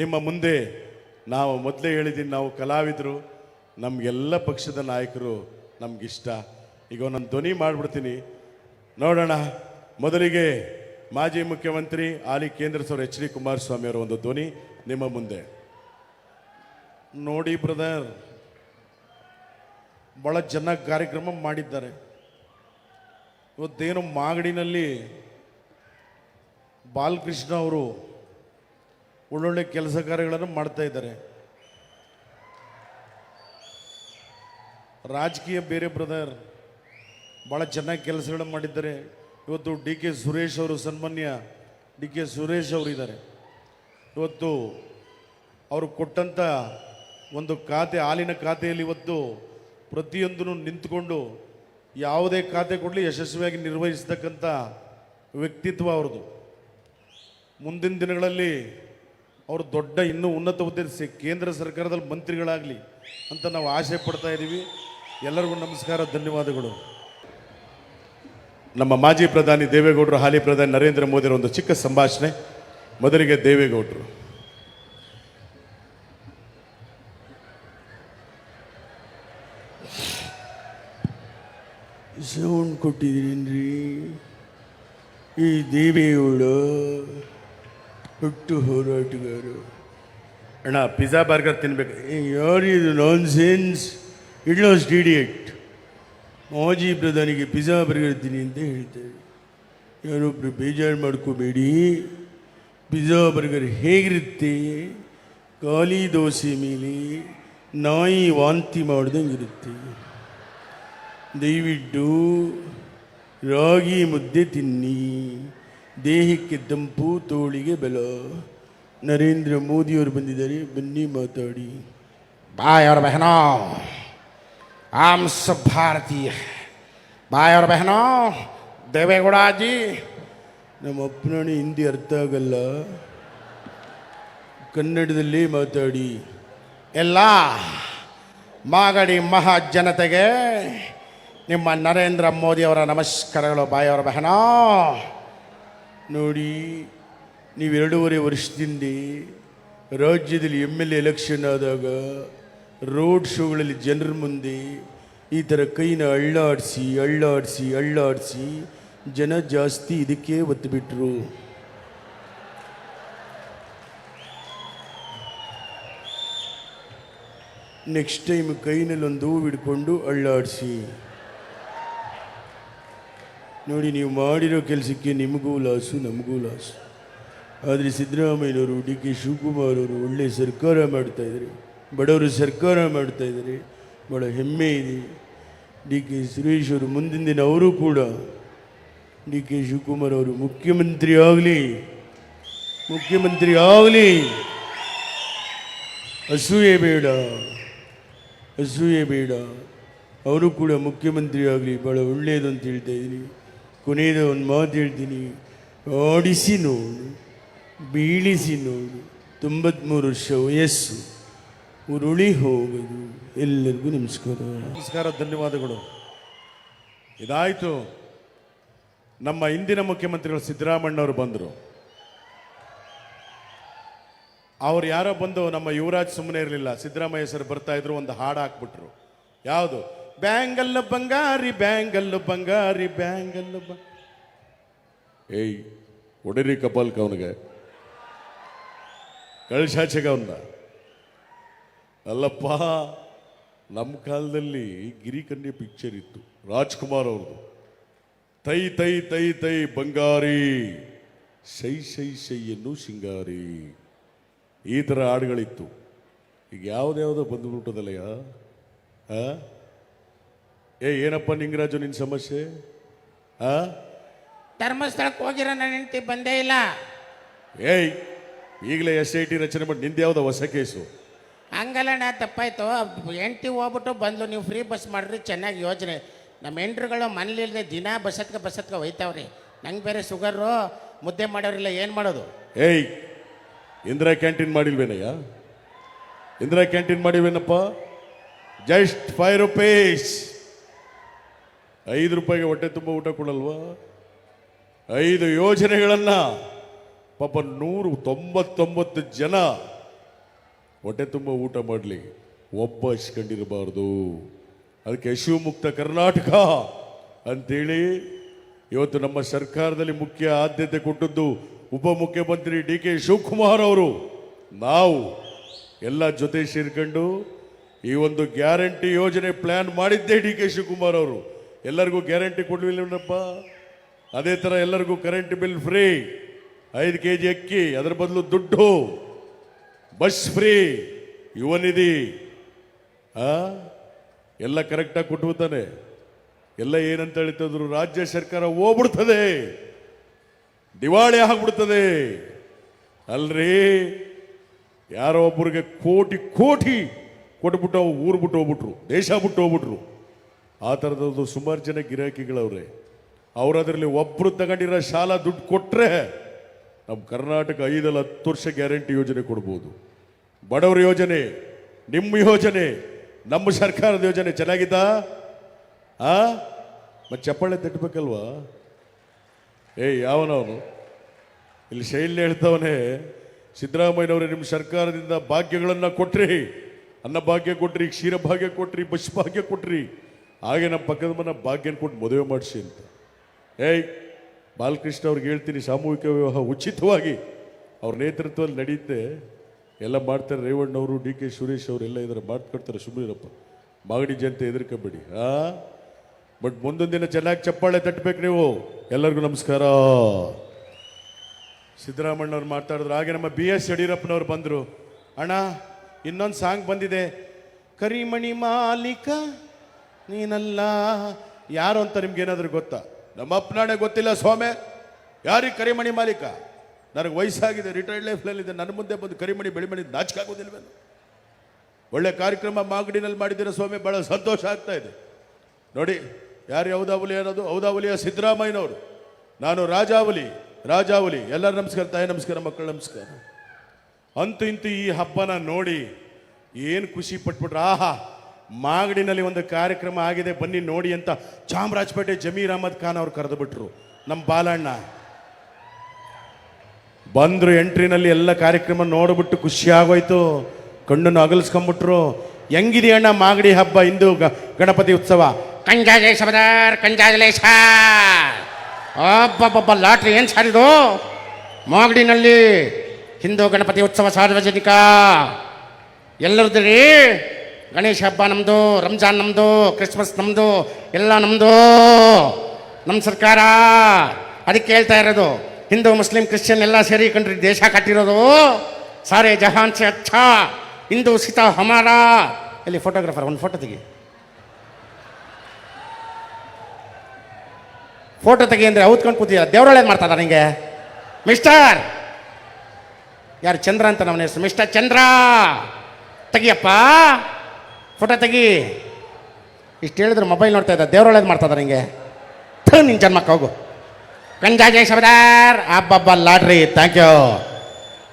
ನಿಮ್ಮ ಮುಂದೆ ನಾವು ಮೊದಲೇ ಹೇಳಿದ್ದೀನಿ ನಾವು ಕಲಾವಿದರು, ನಮಗೆಲ್ಲ ಪಕ್ಷದ ನಾಯಕರು ನಮಗಿಷ್ಟ. ಈಗ ಒಂದೊಂದು ಧ್ವನಿ ಮಾಡಿಬಿಡ್ತೀನಿ. ನೋಡೋಣ, ಮೊದಲಿಗೆ ಮಾಜಿ ಮುಖ್ಯಮಂತ್ರಿ ಹಾಲಿ ಕೇಂದ್ರ ಸಚಿವರು ಎಚ್ ಡಿ ಕುಮಾರಸ್ವಾಮಿ ಅವರ ಒಂದು ಧ್ವನಿ ನಿಮ್ಮ ಮುಂದೆ. ನೋಡಿ ಬ್ರದರ್ ಭಾಳ ಜನ ಕಾರ್ಯಕ್ರಮ ಮಾಡಿದ್ದಾರೆ. ಇವತ್ತೇನು ಮಾಗಡಿನಲ್ಲಿ ಬಾಲಕೃಷ್ಣ ಅವರು ಒಳ್ಳೊಳ್ಳೆ ಕೆಲಸ ಕಾರ್ಯಗಳನ್ನು ಮಾಡ್ತಾ ಇದ್ದಾರೆ. ರಾಜಕೀಯ ಬೇರೆ ಬ್ರದರ್ ಭಾಳ ಚೆನ್ನಾಗಿ ಕೆಲಸಗಳನ್ನು ಮಾಡಿದ್ದಾರೆ. ಇವತ್ತು ಡಿ ಕೆ ಸುರೇಶ್ ಅವರು ಸನ್ಮಾನ್ಯ ಡಿ ಕೆ ಸುರೇಶ್ ಅವರು ಇದ್ದಾರೆ ಇವತ್ತು ಅವರು ಕೊಟ್ಟಂಥ ಒಂದು ಖಾತೆ, ಹಾಲಿನ ಖಾತೆಯಲ್ಲಿ ಇವತ್ತು ಪ್ರತಿಯೊಂದನ್ನು ನಿಂತ್ಕೊಂಡು ಯಾವುದೇ ಖಾತೆ ಕೊಡಲಿ ಯಶಸ್ವಿಯಾಗಿ ನಿರ್ವಹಿಸ್ತಕ್ಕಂಥ ವ್ಯಕ್ತಿತ್ವ ಅವ್ರದ್ದು. ಮುಂದಿನ ದಿನಗಳಲ್ಲಿ ಅವರು ದೊಡ್ಡ ಇನ್ನೂ ಉನ್ನತ ಹುದ್ದೆ ಕೇಂದ್ರ ಸರ್ಕಾರದಲ್ಲಿ ಮಂತ್ರಿಗಳಾಗಲಿ ಅಂತ ನಾವು ಆಸೆ ಪಡ್ತಾ ಇದ್ದೀವಿ ಎಲ್ಲರಿಗೂ ನಮಸ್ಕಾರ, ಧನ್ಯವಾದಗಳು. ನಮ್ಮ ಮಾಜಿ ಪ್ರಧಾನಿ ದೇವೇಗೌಡರು, ಹಾಲಿ ಪ್ರಧಾನಿ ನರೇಂದ್ರ ಮೋದಿಯವರ ಒಂದು ಚಿಕ್ಕ ಸಂಭಾಷಣೆ. ಮೊದಲಿಗೆ ದೇವೇಗೌಡರು. ಸೌಂಡ್ ರೀ ಈ ದೇವೇಗೌಡ ಹುಟ್ಟು ಹೋರಾಟಗಾರು. ಅಣ್ಣ ಪಿಜ್ಜಾ ಬರ್ಗರ್ ತಿನ್ಬೇಕು. ಯಾರಿದು ನಾನ್ ಸೆನ್ಸ್ ಇಡ್ಲಾಸ್ಟ್ ಡಿಡಿಯಟ್ ಮಾಜಿ ಪ್ರಧಾನಿಗೆ ಪಿಜ್ಜಾ ಬರ್ಗರ್ತೀನಿ ಅಂತ ಹೇಳ್ತಾರೆ. ಯಾರೊಬ್ಬರು ಬೇಜಾರು ಮಾಡ್ಕೋಬೇಡಿ. ಪಿಜ್ಜಾ ಬರ್ಗರ್ ಹೇಗಿರುತ್ತೆ? ಖಾಲಿ ದೋಸೆ ಮೇಲೆ ನಾಯಿ ವಾಂತಿ ಮಾಡ್ದಂಗೆ ಇರುತ್ತೆ. ದಯವಿಟ್ಟು ರಾಗಿ ಮುದ್ದೆ ತಿನ್ನಿ. ದೇಹಕ್ಕೆ ತಂಪು ತೋಳಿಗೆ ಬಲ. ನರೇಂದ್ರ ಮೋದಿಯವರು ಬಂದಿದ್ದಾರೆ ಬನ್ನಿ ಮಾತಾಡಿ. ಬಾಯವ್ರ ಬೆಹನೋ. ಆಮ್ ಸಬ್ ಭಾರತೀಯ ಬಾಯವ್ರ ಬೆಹನೋ. ದೇವೇಗೌಡಾಜಿ. ನಮ್ಮ ಅಪ್ಪನಣಿ ಹಿಂದಿ ಅರ್ಥ ಆಗಲ್ಲ. ಕನ್ನಡದಲ್ಲಿ ಮಾತಾಡಿ. ಎಲ್ಲ ಮಾಗಡಿ ಮಹಾ ಜನತೆಗೆ ನಿಮ್ಮ ನರೇಂದ್ರ ಮೋದಿಯವರ ನಮಸ್ಕಾರಗಳು ಬಾಯವ್ರ ಬೆಹನೋ. ನೋಡಿ, ನೀವು ಎರಡೂವರೆ ವರ್ಷದಿಂದ ರಾಜ್ಯದಲ್ಲಿ ಎಂ ಎಲ್ ಎಲೆಕ್ಷನ್ ಆದಾಗ ರೋಡ್ ಶೋಗಳಲ್ಲಿ ಜನರ ಮುಂದೆ ಈ ಥರ ಕೈನ ಅಳ್ಳಾಡಿಸಿ ಅಳ್ಳಾಡಿಸಿ ಅಳ್ಳಾಡಿಸಿ ಜನ ಜಾಸ್ತಿ ಇದಕ್ಕೆ ಒತ್ತು ಬಿಟ್ಟರು ನೆಕ್ಸ್ಟ್ ಟೈಮ್ ಕೈನಲ್ಲಿ ಒಂದು ಹೂವು ಹಿಡ್ಕೊಂಡು ಅಳ್ಳಾಡಿಸಿ. ನೋಡಿ, ನೀವು ಮಾಡಿರೋ ಕೆಲಸಕ್ಕೆ ನಿಮಗೂ ಲಾಸು, ನಮಗೂ ಲಾಸು. ಆದರೆ ಸಿದ್ದರಾಮಯ್ಯನವರು, ಡಿ ಕೆ ಶಿವಕುಮಾರ್ ಅವರು ಒಳ್ಳೆ ಸರ್ಕಾರ ಮಾಡ್ತಾಯಿದ್ದಾರೆ ಬಡವರು ಸರ್ಕಾರ ಮಾಡ್ತಾಯಿದ್ದಾರೆ ಭಾಳ ಹೆಮ್ಮೆ ಇದೆ. ಡಿ ಕೆ ಸುರೇಶ್ ಅವರು ಮುಂದಿನ ದಿನ ಅವರು ಕೂಡ ಡಿ ಕೆ ಶಿವಕುಮಾರ್ ಅವರು ಮುಖ್ಯಮಂತ್ರಿ ಆಗಲಿ ಮುಖ್ಯಮಂತ್ರಿ ಆಗಲಿ. ಅಸೂಯೆ ಬೇಡ ಅಸೂಯೆ ಬೇಡ. ಅವರು ಕೂಡ ಮುಖ್ಯಮಂತ್ರಿ ಆಗಲಿ ಭಾಳ ಒಳ್ಳೆಯದು ಅಂತ ಹೇಳ್ತಾ ಇದ್ದೀನಿ. ಕೊನೆಯದ ಒಂದು ಮಾತು ಹೇಳ್ತೀನಿ. ಓಡಿಸಿ ನೋಡು, ಬೀಳಿಸಿ ನೋಡು. ತೊಂಬತ್ಮೂರು ವರ್ಷ ವಯಸ್ಸು, ಉರುಳಿ ಹೋಗೋದು. ಎಲ್ಲರಿಗೂ ನಮಸ್ಕಾರ. ನಮಸ್ಕಾರ, ಧನ್ಯವಾದಗಳು. ಇದಾಯಿತು. ನಮ್ಮ ಇಂದಿನ ಮುಖ್ಯಮಂತ್ರಿಗಳು ಸಿದ್ದರಾಮಣ್ಣವರು ಬಂದರು. ಅವ್ರು ಯಾರೋ ಬಂದು ನಮ್ಮ ಯುವರಾಜ್ ಸುಮ್ಮನೆ ಇರಲಿಲ್ಲ. ಸಿದ್ದರಾಮಯ್ಯ ಸರ್ ಬರ್ತಾ ಇದ್ರು, ಒಂದು ಹಾಡು ಹಾಕ್ಬಿಟ್ರು. ಯಾವುದು? ಬ್ಯಾಂಗಲ್ಲು ಬಂಗಾರಿ ಬ್ಯಾಂಗಲ್ಲು ಬಂಗಾರಿ, ಬ್ಯಾಂಗಲ್ಲು ಬ ಏಯ್ ಒಡಿರಿ ಕಪಾಲ್ ಅವನಿಗೆ ಕಳ್ಸಾಚೆಗ ಅವನ್ನ ಅಲ್ಲಪ್ಪ ನಮ್ಮ ಕಾಲದಲ್ಲಿ ಗಿರಿಕನ್ಯೆ ಪಿಕ್ಚರ್ ಇತ್ತು. ರಾಜ್ಕುಮಾರ್ ಅವ್ರದ್ದು ತೈ ತೈ ತೈ ತೈ, ಬಂಗಾರಿ. ಶೈ ಶೈ ಶೈ ಎನ್ನು ಸಿಂಗಾರಿ ಈ ಥರ ಹಾಡುಗಳಿತ್ತು. ಈಗ ಯಾವುದ್ಯಾವುದೋ ಬಂದ್ಬಿಟ್ಟದಲ್ಲಯ್ಯ? ಆ? ಏ ಏನಪ್ಪ ನಿಂಗರಾಜು ನಿನ್ನ ಸಮಸ್ಯೆ? ಆ? ಧರ್ಮಸ್ಥಳಕ್ಕೆ ಹೋಗಿರೋ ನನ್ನ ಹೆಂಡತಿ ಬಂದೇ ಇಲ್ಲ. ಏಯ್ ಈಗಲೇ ಎಸ್ ಐ ಟಿ ರಚನೆ ಮಾಡಿ ನಿಂದ ಯಾವ್ದು ಹೊಸ ಕೇಸು? ಹಂಗಲ್ಲಣ್ಣ ತಪ್ಪಾಯ್ತು. ಹೆಂಡತಿ ಹೋಗ್ಬಿಟ್ಟು ಬಂದ್ಲು ನೀವು ಫ್ರೀ ಬಸ್ ಮಾಡ್ರಿ ಚೆನ್ನಾಗಿ ಯೋಜನೆ. ನಮ್ಮ ಹೆಂಡ್ರುಗಳು ಮನೇಲಿಲ್ಲದೆ ದಿನ ಬಸತ್ಕ ಬಸತ್ಕ ಒಯ್ತಾವ್ರಿ ನಂಗೆ ಬೇರೆ ಶುಗರು ಮುದ್ದೆ ಮಾಡೋರಿಲ್ಲ ಏನು ಮಾಡೋದು? ಏಯ್ ಇಂದಿರಾ ಕ್ಯಾಂಟೀನ್ ಮಾಡಿಲ್ವೇನಯ್ಯ? ಇಂದಿರಾ ಕ್ಯಾಂಟೀನ್ ಮಾಡಿಲ್ವೇನಪ್ಪ? ಜಸ್ಟ್ ಫೈವ್ ರುಪೀಸ್ ಐದು ರೂಪಾಯಿಗೆ ಹೊಟ್ಟೆ ತುಂಬ ಊಟ ಕೊಡಲ್ವಾ? ಐದು ಯೋಜನೆಗಳನ್ನು ಪಾಪ ನೂರು ತೊಂಬತ್ತೊಂಬತ್ತು ಜನ ಹೊಟ್ಟೆ ತುಂಬ ಊಟ ಮಾಡಲಿ ಒಬ್ಬ ಇಸ್ಕೊಂಡಿರಬಾರ್ದು ಅದಕ್ಕೆ ಮುಕ್ತ ಕರ್ನಾಟಕ ಅಂತೇಳಿ ಇವತ್ತು ನಮ್ಮ ಸರ್ಕಾರದಲ್ಲಿ ಮುಖ್ಯ ಆದ್ಯತೆ ಕೊಟ್ಟದ್ದು ಉಪಮುಖ್ಯಮಂತ್ರಿ ಡಿ ಕೆ ಶಿವಕುಮಾರ್ ಅವರು. ನಾವು ಎಲ್ಲ ಜೊತೆ ಸೇರ್ಕೊಂಡು ಈ ಒಂದು ಗ್ಯಾರಂಟಿ ಯೋಜನೆ ಪ್ಲಾನ್ ಮಾಡಿದ್ದೇ ಡಿ ಕೆ ಶಿವಕುಮಾರ್ ಅವರು. ಎಲ್ಲರಿಗೂ ಗ್ಯಾರಂಟಿ ಕೊಡ್ಲಿಲ್ಲಪ್ಪ ಅದೇ ಥರ ಎಲ್ಲರಿಗೂ ಕರೆಂಟ್ ಬಿಲ್ ಫ್ರೀ ಐದು ಕೆ ಜಿ ಅಕ್ಕಿ, ಅದರ ಬದಲು ದುಡ್ಡು. ಬಸ್ ಫ್ರೀ ಯುವನಿಧಿ ಆ? ಎಲ್ಲ ಕರೆಕ್ಟಾಗಿ ಕೊಟ್ಬಿಡ್ತಾನೆ ಎಲ್ಲ ಏನಂತ ಹೇಳ್ತಿದ್ರು ರಾಜ್ಯ ಸರ್ಕಾರ ಹೋಗ್ಬಿಡ್ತದೆ. ದಿವಾಳಿ ಆಗ್ಬಿಡ್ತದೆ. ಅಲ್ರಿ? ಯಾರೋ ಒಬ್ಬರಿಗೆ ಕೋಟಿ ಕೋಟಿ ಕೊಟ್ಬಿಟ್ಟು ಊರು ಬಿಟ್ಟು ಹೋಗ್ಬಿಟ್ರು, ದೇಶ ಬಿಟ್ಟು ಹೋಗ್ಬಿಟ್ರು. ಆ ಥರದ್ದು ಸುಮಾರು ಜನ ಗಿರಾಕಿಗಳವ್ರೆ. ಅವ್ರು ಅದರಲ್ಲಿ ಒಬ್ಬರು ತಗೊಂಡಿರೋ ಶಾಲಾ ದುಡ್ಡು ಕೊಟ್ಟರೆ ನಮ್ಮ ಕರ್ನಾಟಕ ಐದಲ್ಲ ಹತ್ತು ವರ್ಷ ಗ್ಯಾರಂಟಿ ಯೋಜನೆ ಕೊಡ್ಬೋದು. ಬಡವರ ಯೋಜನೆ, ನಿಮ್ಮ ಯೋಜನೆ, ನಮ್ಮ ಸರ್ಕಾರದ ಯೋಜನೆ ಚೆನ್ನಾಗಿದ್ದ ಆ? ಮತ್ತೆ ಚಪ್ಪಾಳೆ ತಟ್ಟಬೇಕಲ್ವಾ ಏಯ್, ಯಾವನವನು? ಇಲ್ಲಿ ಶೈಲಿ ಹೇಳ್ತವನೇ, ಸಿದ್ದರಾಮಯ್ಯನವರೇ ನಿಮ್ಮ ಸರ್ಕಾರದಿಂದ ಭಾಗ್ಯಗಳನ್ನು ಕೊಟ್ರಿ. ಅನ್ನ ಭಾಗ್ಯ ಕೊಟ್ರಿ ಕ್ಷೀರ ಭಾಗ್ಯ ಕೊಟ್ರಿ ಬಸ್ ಭಾಗ್ಯ ಕೊಟ್ರಿ. ಹಾಗೆ ನಮ್ಮ ಪಕ್ಕದ ಮನ ಭಾಗ್ಯನ ಕೊಟ್ಟು ಮದುವೆ ಮಾಡಿಸಿ ಅಂತ. ಏಯ್, ಬಾಲಕೃಷ್ಣ ಅವ್ರಿಗೆ ಹೇಳ್ತೀನಿ, ಸಾಮೂಹಿಕ ವಿವಾಹ ಉಚಿತವಾಗಿ ಅವ್ರ ನೇತೃತ್ವದಲ್ಲಿ ನಡೆಯುತ್ತೆ. ಎಲ್ಲ ಮಾಡ್ತಾರೆ, ರೇವಣ್ಣವರು ಡಿ ಕೆ ಸುರೇಶ್ ಅವರೆಲ್ಲ ಇದ್ರೆ ಮಾಡ್ಕೊಡ್ತಾರೆ ಸುಮ್ಮನಿರಪ್ಪ ಮಾಗಡಿ ಜನತೆ ಹೆದರ್ಕೋಬೇಡಿ, ಆ? ಬಟ್ ಮುಂದೊಂದು ದಿನ ಚೆನ್ನಾಗಿ ಚಪ್ಪಾಳೆ ತಟ್ಟಬೇಕು ನೀವು. ಎಲ್ಲರಿಗೂ ನಮಸ್ಕಾರ. ಸಿದ್ದರಾಮಣ್ಣವ್ರು ಮಾತಾಡಿದ್ರು, ಹಾಗೆ ನಮ್ಮ ಬಿ ಎಸ್ ಯಡಿಯೂರಪ್ಪನವ್ರು ಬಂದರು. ಅಣ್ಣ, ಇನ್ನೊಂದು ಸಾಂಗ್ ಬಂದಿದೆ. ಕರಿಮಣಿ ಮಾಲೀಕ ನೀನಲ್ಲ. ಯಾರು ಅಂತ ನಿಮ್ಗೇನಾದ್ರೂ ಗೊತ್ತಾ? ನಮ್ಮ ಅಪ್ಪನಾಣೆ ಗೊತ್ತಿಲ್ಲ ಸ್ವಾಮಿ. ಯಾರಿಗೆ ಕರಿಮಣಿ ಮಾಲೀಕ? ನನಗೆ ವಯಸ್ಸಾಗಿದೆ ರಿಟೈರ್ಡ್ ಲೈಫ್ನಲ್ಲಿದೆ ನನ್ನ ಮುಂದೆ ಬಂದು ಕರಿಮಣಿ ಬೆಳಿಮಣಿ ನಾಚಿಕಾಗೋದಿಲ್ವೇನು ಒಳ್ಳೆ ಕಾರ್ಯಕ್ರಮ ಮಾಗಡಿನಲ್ಲಿ ಮಾಡಿದ್ದೀರ ಸ್ವಾಮಿ ಭಾಳ ಸಂತೋಷ ಆಗ್ತಾ ಇದೆ. ನೋಡಿ, ಯಾರು ಔದಾವಲಿ ಅನ್ನೋದು? ಔದಾವಲಿಯ ಸಿದ್ದರಾಮಯ್ಯನವರು. ನಾನು ರಾಜಾವಲಿ ರಾಜಾವಲಿ. ಎಲ್ಲರ ನಮಸ್ಕಾರ, ತಾಯಿ ನಮಸ್ಕಾರ, ಮಕ್ಕಳು ನಮಸ್ಕಾರ. ಅಂತೂ ಇಂತೂ ಈ ಹಬ್ಬನ ನೋಡಿ ಏನು ಖುಷಿ ಪಟ್ಬಿಟ್ರೆ. ಆಹಾ ಮಾಗಡಿನಲ್ಲಿ ಒಂದು ಕಾರ್ಯಕ್ರಮ ಆಗಿದೆ, ಬನ್ನಿ ನೋಡಿ ಅಂತ ಚಾಮರಾಜಪೇಟೆ ಜಮೀರ್ ಅಹಮದ್ ಖಾನ್ ಅವ್ರು ಕರೆದು ಬಿಟ್ರು ನಮ್ಮ ಬಾಲಣ್ಣ. ಬಂದ್ರು ಎಂಟ್ರಿನಲ್ಲಿ ಎಲ್ಲ ಕಾರ್ಯಕ್ರಮ ನೋಡಿಬಿಟ್ಟು ಖುಷಿ ಆಗೋಯ್ತು. ಕಣ್ಣನ್ನು ಅಗಲ್ಸ್ಕೊಂಬಿಟ್ರು. ಹೆಂಗಿದೆಯಣ್ಣ ಮಾಗಡಿ ಹಬ್ಬ ಹಿಂದೂ ಗಣಪತಿ ಉತ್ಸವ? ಕಂಜಾಜಲೇಶ ಅಬ್ಬಬ್ಬಬ್ಬ, ಲಾಟ್ರಿ ಏನು ಸಾರಿದು? ಮಾಗಡಿನಲ್ಲಿ ಹಿಂದೂ ಗಣಪತಿ ಉತ್ಸವ ಸಾರ್ವಜನಿಕ. ಎಲ್ಲರದ್ರಿ ಗಣೇಶ ಹಬ್ಬ ನಮ್ಮದು ರಂಜಾನ್ ನಮ್ಮದು ಕ್ರಿಸ್ಮಸ್ ನಮ್ಮದು ಎಲ್ಲ ನಮ್ಮದು ನಮ್ಮ ಸರ್ಕಾರ ಅದಕ್ಕೆ ಹೇಳ್ತಾ ಇರೋದು, ಹಿಂದೂ, ಮುಸ್ಲಿಂ, ಕ್ರಿಶ್ಚಿಯನ್ ಎಲ್ಲ ಸೇರಿ ಕಂಡ್ರಿ ದೇಶ ಕಟ್ಟಿರೋದು. ಸಾರೆ ಜಹಾನ್ ಸೆ ಅಚ್ಚಾ, ಹಿಂದೂ ಸೀತಾ ಹಮಾರ. ಇಲ್ಲಿ ಫೋಟೋಗ್ರಾಫರ್ ಒಂದು ಫೋಟೋ ತೆಗಿ. ಫೋಟೋ ತೆಗಿ ಅಂದರೆ ಔತ್ಕೊಂಡು ಕೂತಿಲ್ಲ ದೇವ್ರೊಳಗೆ ಮಾಡ್ತಾರ ನಿಂಗೆ? ಮಿಸ್ಟರ್ ಯಾರು ಚಂದ್ರ ಅಂತ ನಮ್ಮ ಹೆಸರು? ಮಿಸ್ಟರ್ ಚಂದ್ರ! ತೆಗಿಯಪ್ಪ. ಫೋಟೋ ತೆಗಿ. ಇಷ್ಟು ಹೇಳಿದ್ರೆ ಮೊಬೈಲ್ ನೋಡ್ತಾ ಇದ್ದ ಮಾಡ್ತಾ ಮಾಡ್ತದ ನಿಂಗೆ ಥು ನಿನ್ನ ಜನ್ಮಕ್ಕೆ ಹೋಗು. ಕಂಜಾ ಜಯ ಸಬದಾರ್. ಅಬ್ಬಬ್ಬ, ಲಾಡ್ರಿ ಥ್ಯಾಂಕ್ ಯು